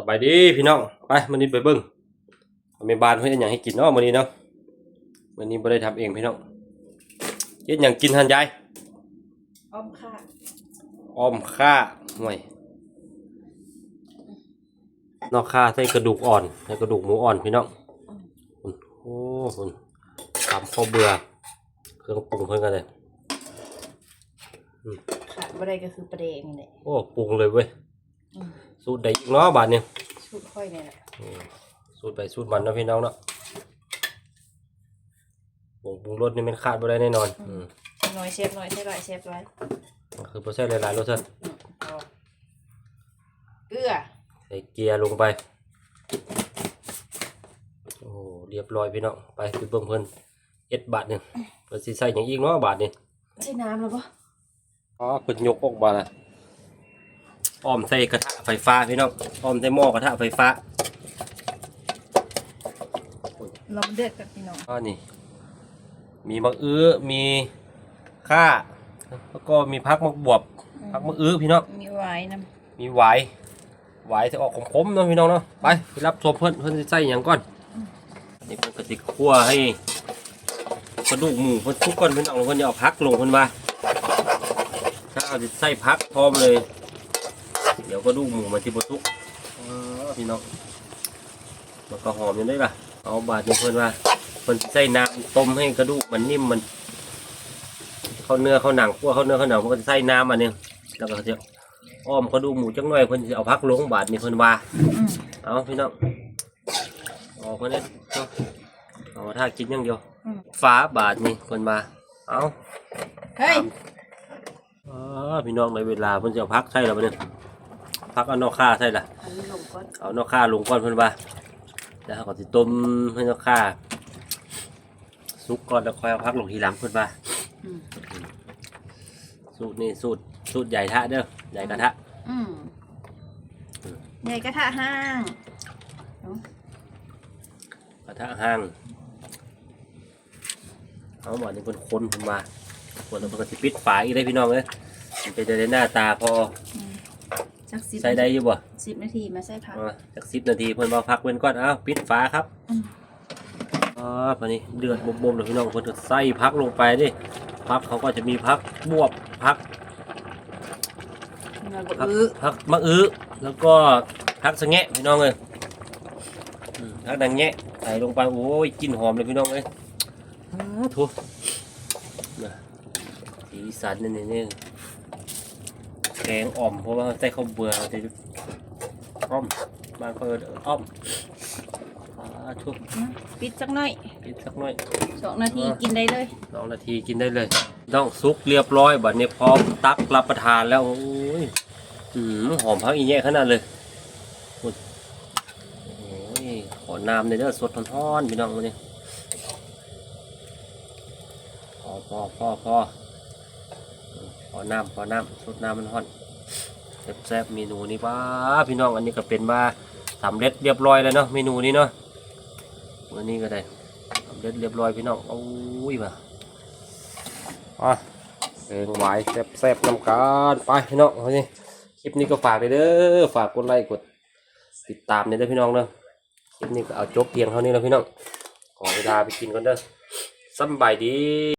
สบายดีพี่น้องไปมันนี้ไปเบิ้งแม่บ้านเพิ่นเฮ็ดหยังให้กินเนาะมื้อนี้เนาะมื้อนี้บ่ได้ทำเองพี่น้องเฮ็ดหยังกินหั่นยายอ้อมค่ะอ้อมข่าห่วยนอกข่าใส่กระดูกอ่อนใส่กระดูกหมูอ่อนพี่น้องอุ่นโอ้หุ่นตำข้าวเบื่อเครื่องปรุงเพิ่นกันเลยขาดบ่ได้ก็คือประเดงนี่แหละโอ้ปรุงเลยเว้ยอืม สูตรใดอีกเนาะบาดนี้ชุดค่อยนี่แหละอืมสูตรไปสูตรมันเนาะพี่น้องเนาะผงปรุงรสนี่มันขาดบ่ได้แน่นอนอืมน้อยเชฟน้อยใช่ไรเชฟไรก็คือโปรเซสหลายๆรสชาติอืมเอาเกลือใส่เกียร์ลงไปโอ้เรียบร้อยพี่น้องไปไปเบิ่งเพิ่นเอ็ดบาทหนึงเพิ่นสิใส่หยังอีกเนาะบาทนี่ใช่น้ำแล้วปะอ๋อเพิ่นยกออกมาละ อ้อมใส่กระทะไฟฟ้าพี่น้องอ้อมใส่หม้อกระทะไฟฟ้าลองเดือดกับพี่น้องก็นี่ มีมะอื้อมีข่าแล้วก็มีพักมะบวบพักมะอื้อพี่น้องมีไว้น้มีหวายหวายจะออกขมๆเนาะพี่น้องเนาะไปไปรับชมเพิ่นเพิ่นสิใส่หยังก่อนนี่เพิ่นก็สิคั่วให้กระดูกหมูเพิ่นทุกก่อนเพิ่นเอาเพิ่นจะเอาพักลงเพิ่นว่าถ้าเอาสิใส่พักพร้อมเลย เดี๋ยวกระดูกหมูมันสิบ่ทุกอ๋อพี่น้องมันก็หอมอยู่ได้ล่ะ เอาบาดนี้เพิ่นว่าเพิ่นใส่น้ำต้มให้กระดูกมันนิ่มมันเข้าเนื้อเข้าหนังคั่วเข้าเนื้อเข้าหนังเพิ่นก็จะใส่น้ำอันนึงแล้วก็จะอ้อมกระดูกหมูจังหน่อยเพิ่นสิเอาพักลงบาทนี่เพิ่นว่าำอืมเอาพี่น้องออกเพิ่นเด้อเอาถ้ากินอย่างเดียวอืมฟ้าบาทนี่เพิ่นว่าเอาเฮ้ยอ๋อพี่น้องในเวลาเพิ่นจะเอาพักใช่แล้วบัดนี้ พักเอานอกค่าใช่ล่ะอันนี้ลงก่อนเอานอกค่าลงก่อนเพิ่นว่าแล้วเขาก็สิต้มให้นอกค่าสุกก่อนแล้วค่อยเอาพักลงทีหลังเพิ่นว่าอืมสูตรนี่สูตรสูตรใหญ่ทะเด้อใหญ่กระทะอืมใหญ่กระทะห้างกระทะห้างเอาหมอนี่เป็นคนผมมาคนแล้วมันก็สิปิดฝาอีกได้พี่น้องเอ้ยมันเป็นได้หน้าตาพออืม สักสิบใส่ได้อยู่บ่สิบนาทีมาใส่ผักอ่าจากสิบนาทีเพิ่นมาพักเว้นก่อนเอ้าปิดฝาครับอืมอ๋อพอนี้เดือดบ่มๆเลยพี่น้องเพิ่นก็ใส่พักลงไปดิพักเขาก็จะมีพักบวบพักมาบดพักอื้อพักมะอื้อแล้วก็พักสะแงะพี่น้องเอ้ยอืมพักดังแงะใส่ลงไปโอ้ยกลิ่นหอมเลยพี่น้องเอ้ยอ้าทุนะสีสันนี่นี่นี่ แกงอ่อมเพราะว่าใส่ข้าวเบื่อแต่อ้อมบางคนเอิ้นอ้อมอ้าทุนะปิดสักหน่อยปิดสักหน่อยสองนาทีกินได้เลยสองนาทีกินได้เลย ต้องซุกเรียบร้อยบัดนี้พร้อมตักรับประทานแล้วโอ้ยอืมหอมพักอีแย่ขนาดเลยโอ้ยโอ้ยขอน้ำในอยเด้อสดท้อนๆพี่น้องมาเนี่ยพอพอพอพอ ขอน้ำขอน้ำสดน้ำมันฮอนแซ่บๆเมนูนี้ป้าพี่น้องอันนี้ก็เป็นมาสำเร็จเรียบร้อยแล้วเนาะเมนูนี้เนาะวันนี้ก็ได้สำเร็จเรียบร้อยพี่น้องโอ้ยมาอะเพลงไหวายแซ่บๆนำกันไปพี่น้องเอาสิคลิปนี้ก็ฝากเลยเด้อฝากกดไลค์กดติดตามเนี่ยเด้อพี่น้องเด้อคลิปนี้ก็เอาจบเพียงเท่านี้แล้วพี่น้องขอเวลาไปกินก่อนเด้อสบายดี